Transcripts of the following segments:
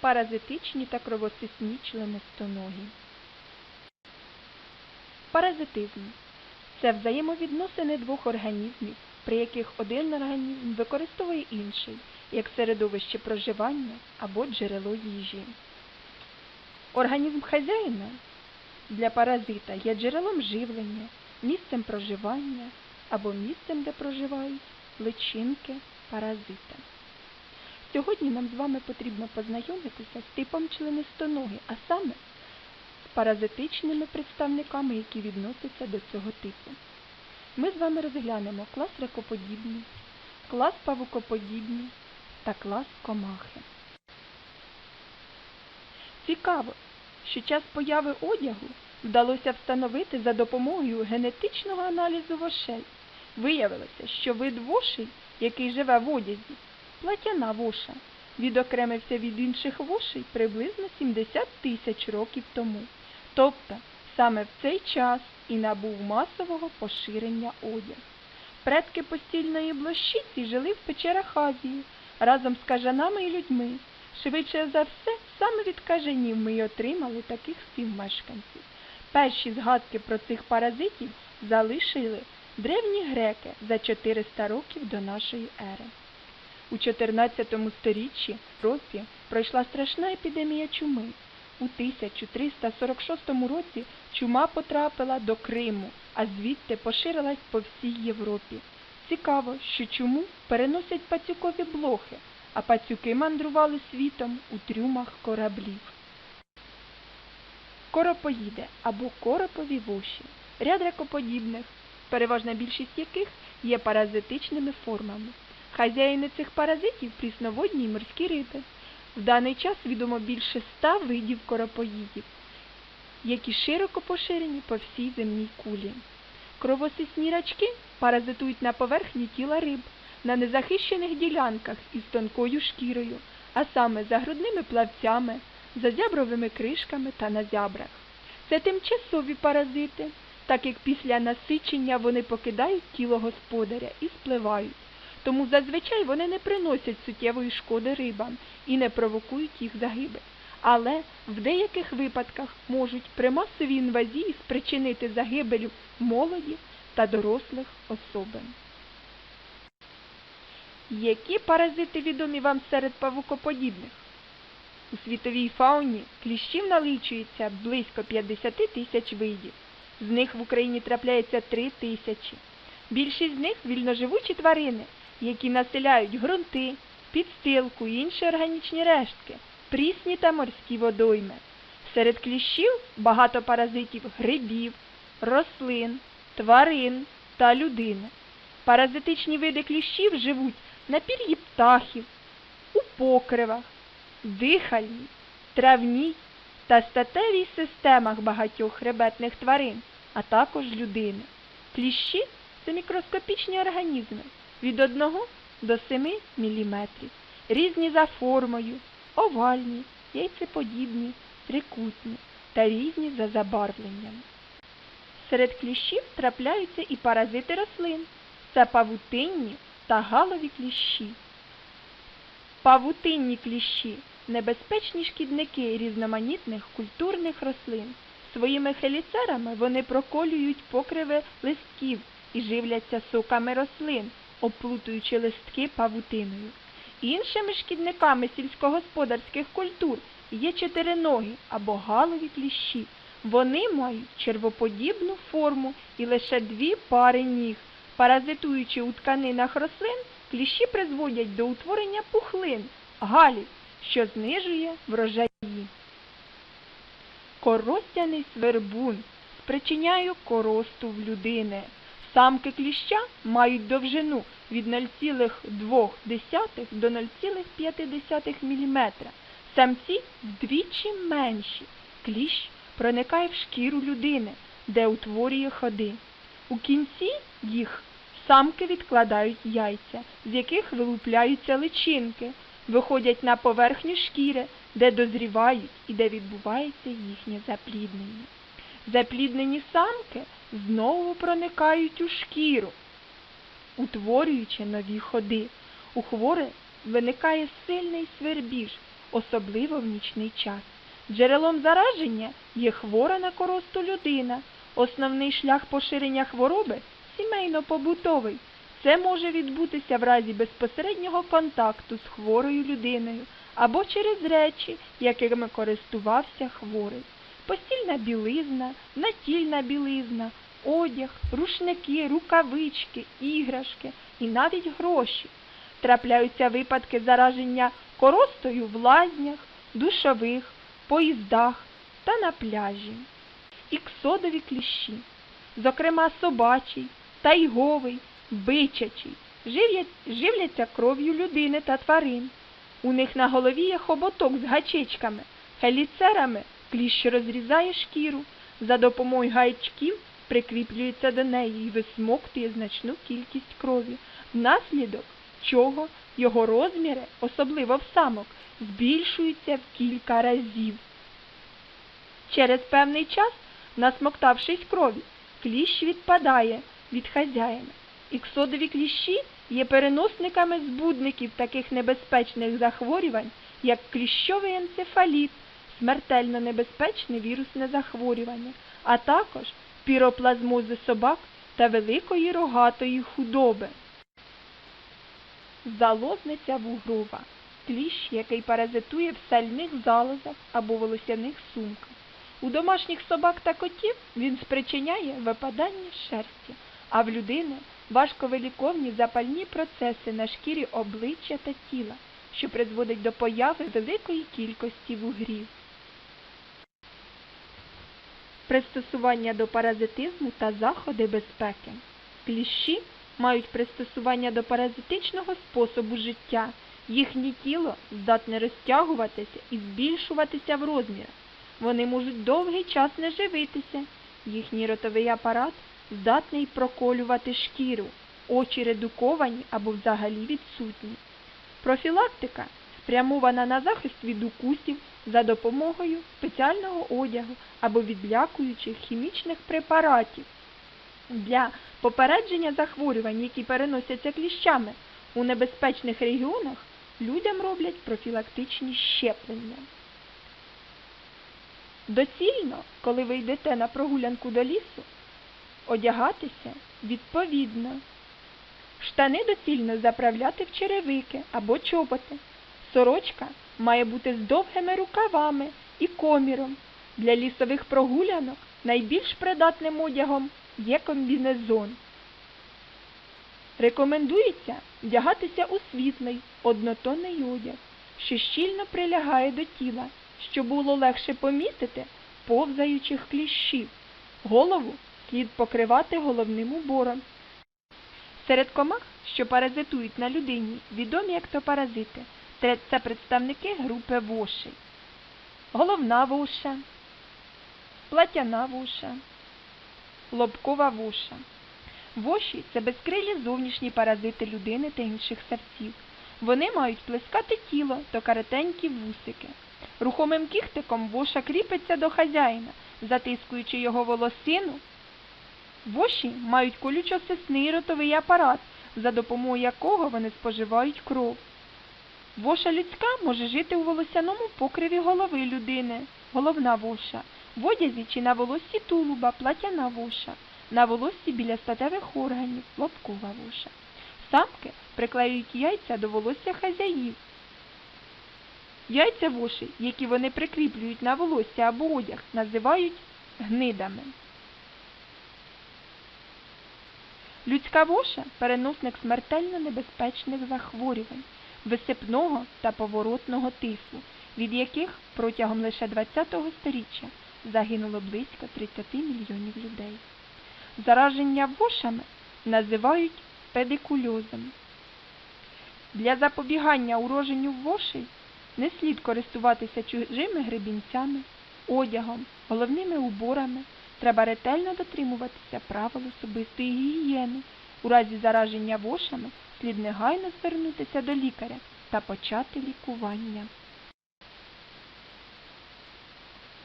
паразитичні та кровосисні членистоногі. Паразитизм це взаємовідносини двох організмів, при яких один організм використовує інший як середовище проживання або джерело їжі. Організм хазяїна для паразита є джерелом живлення, місцем проживання або місцем, де проживають личинки паразита. Сьогодні нам з вами потрібно познайомитися з типом членистоноги, а саме з паразитичними представниками, які відносяться до цього типу. Ми з вами розглянемо клас ракоподібні, клас павукоподібні та клас комахи. Цікаво, що час появи одягу вдалося встановити за допомогою генетичного аналізу вошей. Виявилося, що вид вошей, який живе в одязі, платяна воша, відокремився від інших вошей приблизно 70 тисяч років тому. Тобто саме в цей час і набув масового поширення одяг. Предки постільної блощиці жили в печерах Азії разом з кажанами і людьми. Швидше за все, саме від кажанів ми й отримали таких співмешканців. Перші згадки про цих паразитів залишили древні греки за 400 років до нашої ери. У 14 сторіччі в Європі пройшла страшна епідемія чуми. У 1346 році чума потрапила до Криму, а звідти поширилась по всій Європі. Цікаво, що чуму переносять пацюкові блохи, а пацюки мандрували світом у трюмах кораблів. Коропоїди або коропові воші, ряд ракоподібних, переважна більшість яких є паразитичними формами. Хазяїни цих паразитів прісноводні й морські риби. В даний час відомо більше ста видів коропоїдів, які широко поширені по всій земній кулі. Кровосисні рачки паразитують на поверхні тіла риб, на незахищених ділянках із тонкою шкірою, а саме за грудними плавцями, за зябровими кришками та на зябрах. Це тимчасові паразити, так як після насичення вони покидають тіло господаря і спливають. Тому зазвичай вони не приносять суттєвої шкоди рибам і не провокують їх загибель. Але в деяких випадках можуть при масовій інвазії спричинити загибель молоді та дорослих особин. Які паразити відомі вам серед павукоподібних? У світовій фауні кліщів налічується близько 50 тисяч видів. З них в Україні трапляється 3 тисячі. Більшість з них вільноживучі тварини, які населяють ґрунти, підстилку і інші органічні рештки, прісні та морські водойми. Серед кліщів багато паразитів грибів, рослин, тварин та людини. Паразитичні види кліщів живуть на пір'ї птахів, у покривах, дихальній, травній та статевій системах багатьох хребетних тварин, а також людини. Кліщі це мікроскопічні організми від 1 до 7 мм, різні за формою, овальні, яйцеподібні, трикутні та різні за забарвленням. Серед кліщів трапляються і паразити рослин, це павутинні та галові кліщі. Павутинні кліщі небезпечні шкідники різноманітних культурних рослин. Своїми хеліцерами вони проколюють покриви листків і живляться соками рослин, оплутуючи листки павутиною. Іншими шкідниками сільськогосподарських культур є чотириногі або галові кліщі. Вони мають червоподібну форму і лише дві пари ніг. Паразитуючи у тканинах рослин, кліщі призводять до утворення пухлин, галів, що знижує врожаї. Коростяний свербун спричиняє коросту в людини. Самки кліща мають довжину від 0,2 до 0,5 мм. Самці вдвічі менші. Кліщ проникає в шкіру людини, де утворює ходи. У кінці їх самки відкладають яйця, з яких вилупляються личинки, виходять на поверхню шкіри, де дозрівають і де відбувається їхнє запліднення. Запліднені самки знову проникають у шкіру, утворюючи нові ходи. У хвори виникає сильний свербіж, особливо в нічний час. Джерелом зараження є хвора на коросту людина. Основний шлях поширення хвороби сімейно-побутовий. Це може відбутися в разі безпосереднього контакту з хворою людиною або через речі, якими користувався хворий. Постільна білизна, натільна білизна, одяг, рушники, рукавички, іграшки і навіть гроші. Трапляються випадки зараження коростою в лазнях, душових, поїздах та на пляжі. Іксодові кліщі, зокрема собачий, тайговий, бичачий, живлять, живляться кров'ю людини та тварин. У них на голові є хоботок з гачечками, хеліцерами кліщ розрізає шкіру, за допомогою гайчків прикріплюється до неї і висмоктує значну кількість крові, внаслідок чого його розміри, особливо в самок, збільшуються в кілька разів. Через певний час, насмоктавшись крові, кліщ відпадає від хазяїна. Іксодові кліщі є переносниками збудників таких небезпечних захворювань, як кліщовий енцефаліт, смертельно небезпечне вірусне захворювання, а також піроплазмози собак та великої рогатої худоби. Залозниця вугрова кліщ, який паразитує в сальних залозах або волосяних сумках. У домашніх собак та котів він спричиняє випадання шерсті, а в людини важковиліковні запальні процеси на шкірі обличчя та тіла, що призводить до появи великої кількості вугрів. Пристосування до паразитизму та заходи безпеки. Кліщі мають пристосування до паразитичного способу життя. Їхнє тіло здатне розтягуватися і збільшуватися в розмірах. Вони можуть довгий час не живитися. Їхній ротовий апарат здатний проколювати шкіру, очі редуковані або взагалі відсутні. Профілактика спрямована на захист від укусів за допомогою спеціального одягу або відлякуючих хімічних препаратів. Для попередження захворювань, які переносяться кліщами у небезпечних регіонах, людям роблять профілактичні щеплення. Доцільно, коли ви йдете на прогулянку до лісу, одягатися відповідно. Штани доцільно заправляти в черевики або чоботи. Сорочка має бути з довгими рукавами і коміром. Для лісових прогулянок найбільш придатним одягом є комбінезон. Рекомендується вдягатися у світлий, однотонний одяг, що щільно прилягає до тіла, щоб було легше помітити повзаючих кліщів. Голову слід покривати головним убором. Серед комах, що паразитують на людині, відомі як топаразити. Це представники групи вошей. Головна воша, платяна воша, лобкова воша. Воші це безкрилі зовнішні паразити людини та інших савців. Вони мають плескати тіло та каретенькі вусики. Рухомим кіхтиком воша кріпиться до хазяїна, затискуючи його волосину. Воші мають колючо-сисний ротовий апарат, за допомогою якого вони споживають кров. Воша людська може жити у волосяному покриві голови людини, головна воша, в одязі чи на волоссі тулуба, платяна воша, на волоссі біля статевих органів, лобкова воша. Самки приклеюють яйця до волосся хазяїв. Яйця вошей, які вони прикріплюють на волосся або одяг, називають гнидами. Людська воша переносник смертельно небезпечних захворювань, висипного та поворотного тифу, від яких протягом лише ХХ століття загинуло близько 30 мільйонів людей. Зараження вошами називають педикульозом. Для запобігання уроженню вошей не слід користуватися чужими гребінцями, одягом, головними уборами. Треба ретельно дотримуватися правил особистої гігієни. У разі зараження вошами слід негайно звернутися до лікаря та почати лікування.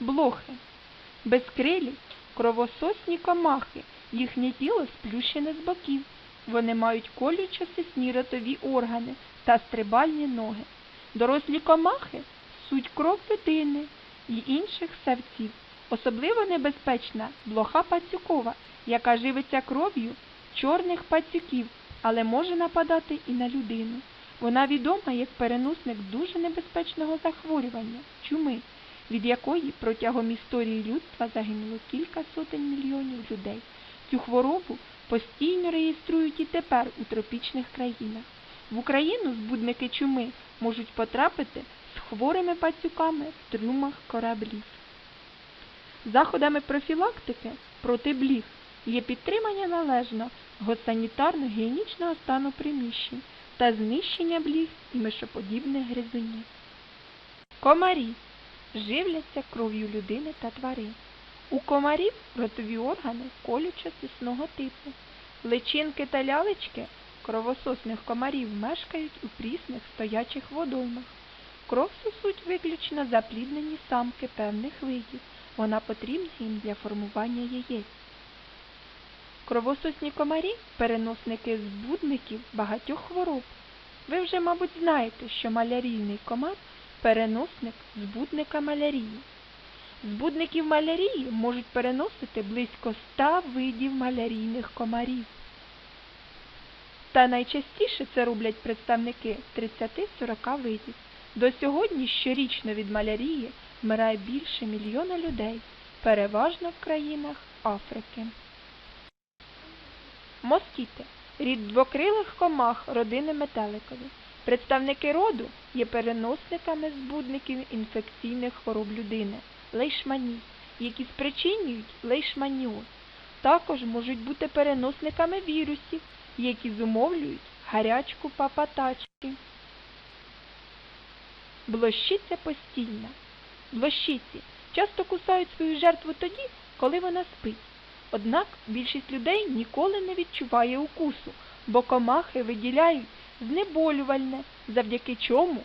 Блохи. Безкрилі, кровососні комахи. Їхнє тіло сплющене з боків. Вони мають колючо-сисні ротові органи та стрибальні ноги. Дорослі комахи суть кров людини і інших савців. Особливо небезпечна блоха пацюкова, яка живиться кров'ю чорних пацюків, але може нападати і на людину. Вона відома як переносник дуже небезпечного захворювання чуми, від якої протягом історії людства загинуло кілька сотень мільйонів людей. Цю хворобу постійно реєструють і тепер у тропічних країнах. В Україну збудники чуми можуть потрапити з хворими пацюками в трюмах кораблів. Заходами профілактики проти бліг є підтримання належного санітарно-гігієнічного стану приміщень та знищення бліг і мишоподібних гризунів. Комарі живляться кров'ю людини та тварин. У комарів ротові органи колючо-сісного типу. Личинки та лялечки кровососних комарів мешкають у прісних стоячих водоймах. Кров сосуть виключно запліднені самки певних видів. Вона потрібна їм для формування яєць. Кровососні комарі переносники збудників багатьох хвороб. Ви вже, мабуть, знаєте, що малярійний комар переносник збудника малярії. Збудників малярії можуть переносити близько 100 видів малярійних комарів. Та найчастіше це роблять представники 30-40 видів. До сьогодні щорічно від малярії вмирає більше мільйона людей, переважно в країнах Африки. Москіти – рід двокрилих комах родини метеликові. Представники роду є переносниками збудників інфекційних хвороб людини – лейшманій, які спричинюють лейшманіоз. Також можуть бути переносниками вірусів, які зумовлюють гарячку папатачки. Блощиця постільна. Блощиці часто кусають свою жертву тоді, коли вона спить. Однак більшість людей ніколи не відчуває укусу, бо комахи виділяють знеболювальне, завдяки чому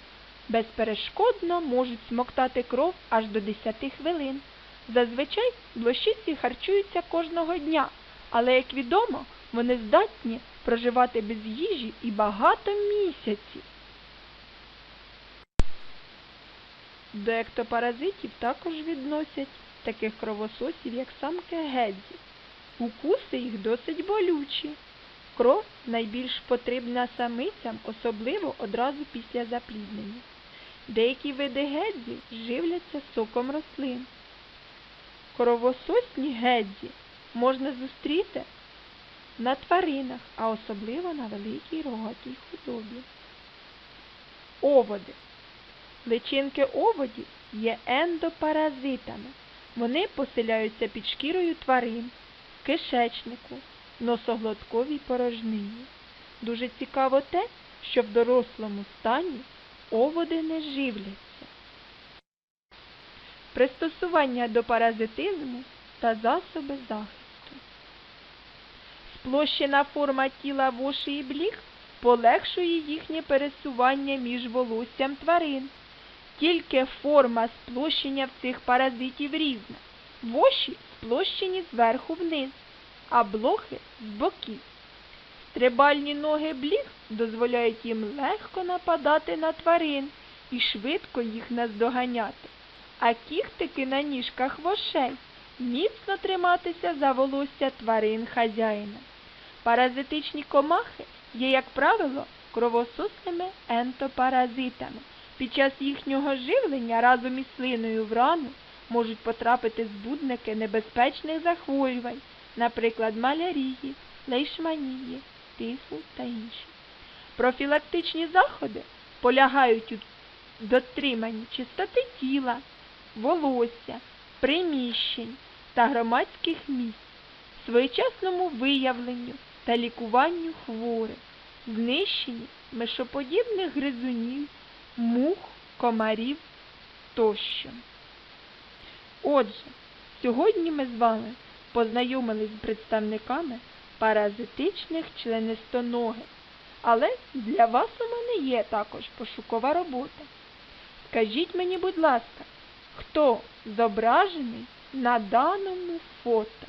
безперешкодно можуть смоктати кров аж до 10 хвилин. Зазвичай блощиці харчуються кожного дня, але, як відомо, вони здатні проживати без їжі і багато місяців. До ектопаразитів також відносять таких кровососів, як самки гедзі. Укуси їх досить болючі. Кров найбільш потрібна самицям, особливо одразу після запліднення. Деякі види гедзі живляться соком рослин. Кровососні гедзі можна зустріти на тваринах, а особливо на великій рогатій худобі. Оводи. Личинки оводів є ендопаразитами. Вони поселяються під шкірою тварин, кишечнику, носоглотковій порожнині. Дуже цікаво те, що в дорослому стані оводи не живляться. Пристосування до паразитизму та засоби захисту. Сплощена форма тіла воші і бліг полегшує їхнє пересування між волоссям тварин. Тільки форма сплощення в цих паразитів різна. Воші сплощені зверху вниз, а блохи з боків. Стрибальні ноги бліг дозволяють їм легко нападати на тварин і швидко їх наздоганяти, а кіхтики на ніжках вошей міцно триматися за волосся тварин хазяїна. Паразитичні комахи є, як правило, кровососними ентопаразитами. Під час їхнього живлення разом із слиною в рану можуть потрапити збудники небезпечних захворювань, наприклад, малярії, лейшманії, тифу та інші. Профілактичні заходи полягають у дотриманні чистоти тіла, волосся, приміщень та громадських місць, своєчасному виявленню та лікуванню хворих, знищенні мишоподібних гризунів, мух, комарів тощо. Отже, сьогодні ми з вами познайомились з представниками паразитичних членистоногих, але для вас у мене є також пошукова робота. Скажіть мені, будь ласка, хто зображений на даному фото?